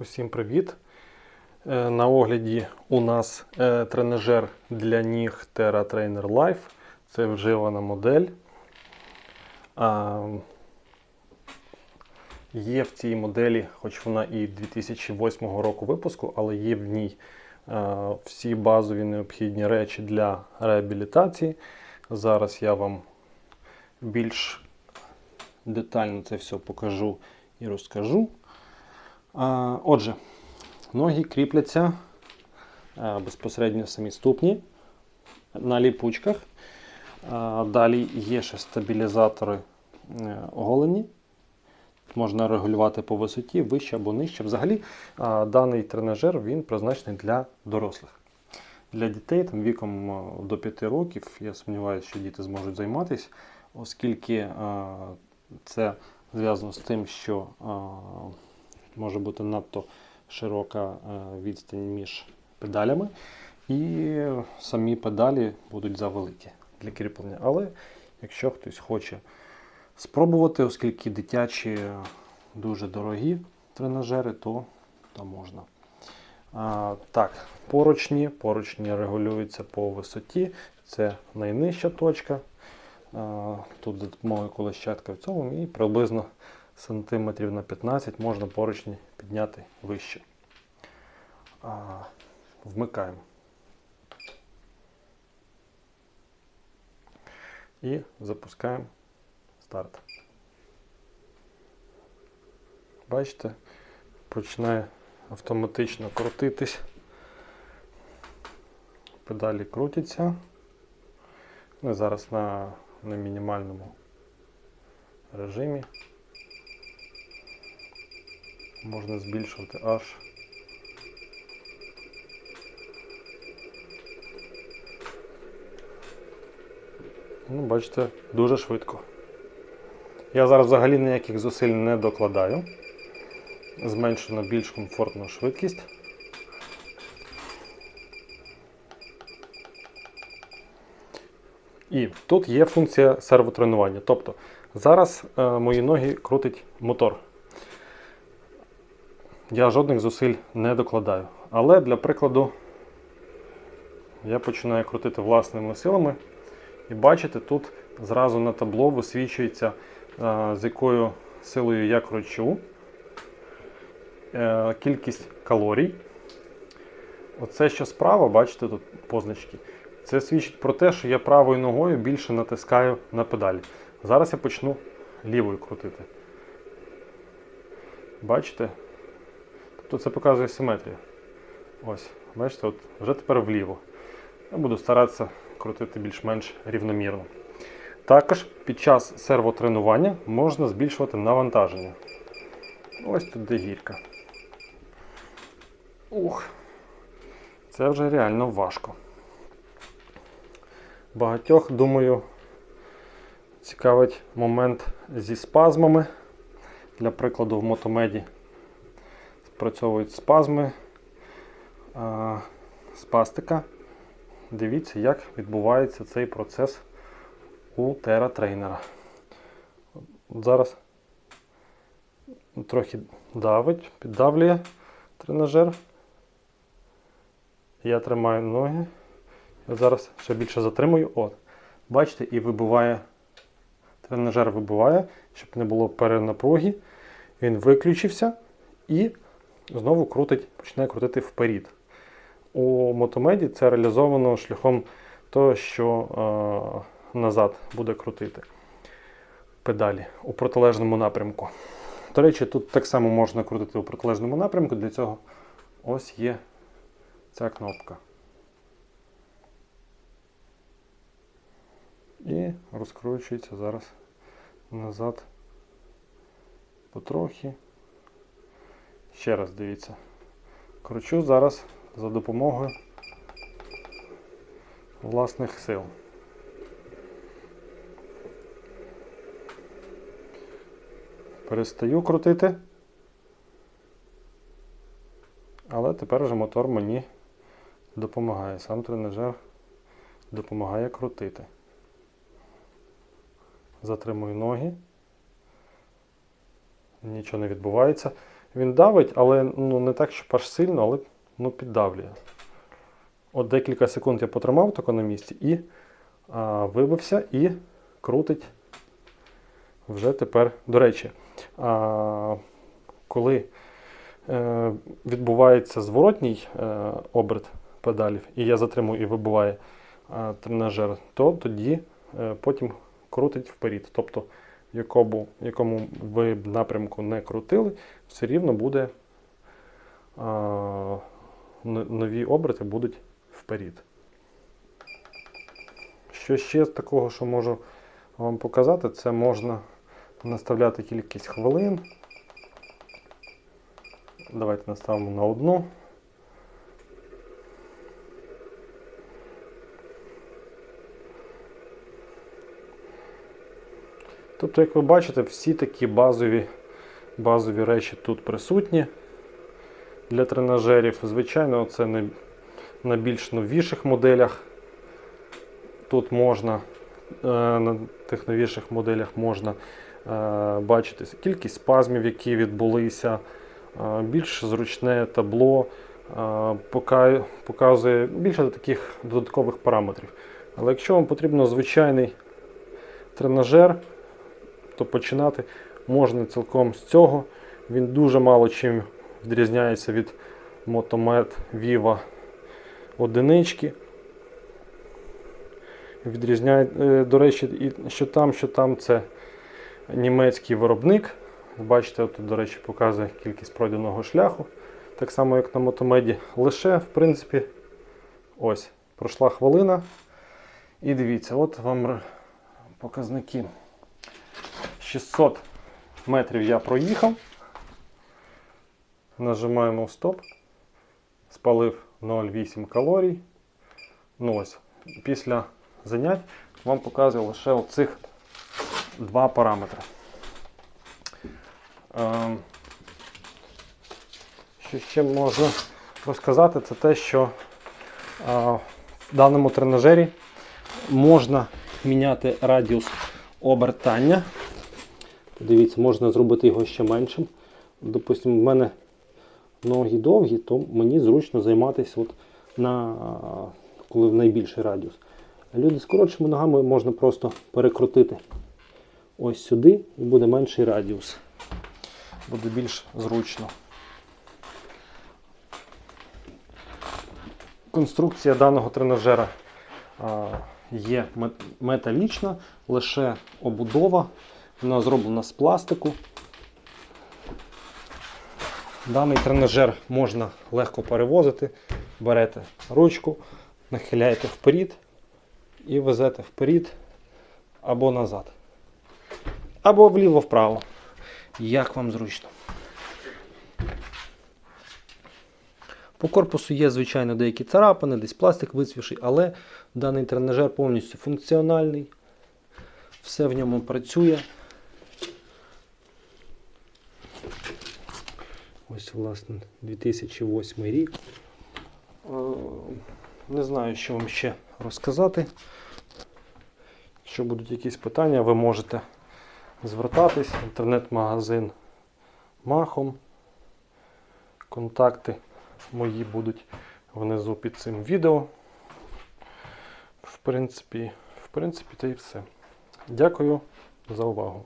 Усім привіт! Е, На огляді у нас е, тренажер для ніг Terra Trainer Life. Це вживана модель. Є в цій моделі, хоч вона і 2008 року випуску, але є в ній е, всі базові необхідні речі для реабілітації. Зараз я вам більш детально це все покажу і розкажу. Отже, ноги кріпляться безпосередньо самі ступні на ліпучках. Далі є ще стабілізатори е, оголені. Можна регулювати по висоті, вище або нижче. Взагалі, даний тренажер він призначений для дорослих. Для дітей там, віком до 5 років, я сумніваюся, що діти зможуть займатися, оскільки це зв'язано з тим, що може бути надто широка е, відстань між педалями, і самі педалі будуть завеликі для кріплення. Але якщо хтось хоче спробувати, оскільки дитячі дуже дорогі тренажери, то, то можна. А, так, поручні. Поручні регулюються по висоті. Це найнижча точка. Тут за допомогою колещатка в цьому і приблизно сантиметрів на 15 можна поручні підняти вище. Вмикаємо. І запускаємо старт. Бачите, починає автоматично крутитись. Педалі крутяться. Ми зараз на, на мінімальному режимі. Можна збільшувати аж. Ну, бачите, дуже швидко. Я зараз взагалі ніяких зусиль не докладаю. Зменшено більш комфортну швидкість. І тут є функція сервотренування. Тобто зараз е, мої ноги крутить мотор. Я жодних зусиль не докладаю. Але для прикладу я починаю крутити власними силами. І бачите, тут зразу на табло висвічується, е, з якою силою я кручу, е, кількість калорій. Оце що справа, бачите, тут позначки. Це свідчить про те, що я правою ногою більше натискаю на педалі. Зараз я почну лівою крутити. Бачите? Тобто це показує симетрію. Ось, бачите, от вже тепер вліво. Я буду старатися крутити більш-менш рівномірно. Також під час сервотренування можна збільшувати навантаження. Ось тут де гірка. Ух, це вже реально важко. Багатьох, думаю, цікавить момент зі спазмами. Для прикладу, в мотомеді спрацьовують спазми спастика. Дивіться, як відбувається цей процес у тератрейнера. От Зараз трохи давить, піддавлює тренажер. Я тримаю ноги. Я зараз ще більше затримую. От. Бачите, і вибиває, тренажер вибиває, щоб не було перенапруги. Він виключився і знову крутить, починає крутити вперед. У мотомеді це реалізовано шляхом того, що е, назад буде крутити педалі у протилежному напрямку. До речі, тут так само можна крутити у протилежному напрямку, для цього ось є ця кнопка. І розкручується зараз назад потрохи. Ще раз дивіться. Кручу зараз за допомогою власних сил. Перестаю крутити, але тепер вже мотор мені допомагає. Сам тренажер допомагає крутити. Затримую ноги. Нічого не відбувається. Він давить, але ну, не так, щоб аж сильно, але ну, піддавлює. От декілька секунд я потримав тако на місці і а, вибився і крутить вже тепер. До речі, а, коли е, відбувається зворотній е, оберт педалів, і я затримую і вибиває е, тренажер, то тоді е, потім крутить вперед. Тобто, якому, якому ви б напрямку не крутили, все рівно буде а, нові оберти будуть вперед. Що ще з такого, що можу вам показати, це можна наставляти кількість хвилин. Давайте наставимо на одну. Тобто, як ви бачите, всі такі базові, базові речі тут присутні для тренажерів. Звичайно, це не на більш новіших моделях. Тут можна, е, на тих новіших моделях можна е, бачити кількість спазмів, які відбулися, е, більш зручне табло, показує більше таких додаткових параметрів. Але якщо вам потрібно звичайний тренажер, то починати можна цілком з цього. Він дуже мало чим відрізняється від Motomed Viva одинички. Відрізняє, е, до речі, що там, що там це німецький виробник. Бачите, тут, до речі, показує кількість пройденого шляху. Так само, як на мотомеді. Лише, в принципі, ось, пройшла хвилина. І дивіться, от вам показники. 600 метрів я проїхав. Нажимаємо стоп. Спалив 0,8 калорій. Ну ось, після занять вам показує лише оцих два параметри. Ем, Що ще можна розказати, це те, що е, в даному тренажері можна міняти радіус обертання. Дивіться, можна зробити його ще меншим. Допустимо, в мене ноги довгі, то мені зручно займатися от на, коли в найбільший радіус. Люди з коротшими ногами можна просто перекрутити ось сюди і буде менший радіус. Буде більш зручно. Конструкція даного тренажера є металічна, лише обудова. Вона зроблена з пластику. Даний тренажер можна легко перевозити. Берете ручку, нахиляєте вперед і везете вперед або назад. Або вліво-вправо. Як вам зручно. По корпусу є, звичайно, деякі царапини, десь пластик вицвівший, але даний тренажер повністю функціональний. Все в ньому працює. Ось, власне, 2008 рік. Е, Не знаю, що вам ще розказати. Якщо будуть якісь питання, ви можете звертатись. Інтернет-магазин Махом. Контакти мої будуть внизу під цим відео. В принципі, в принципі, це і все. Дякую за увагу.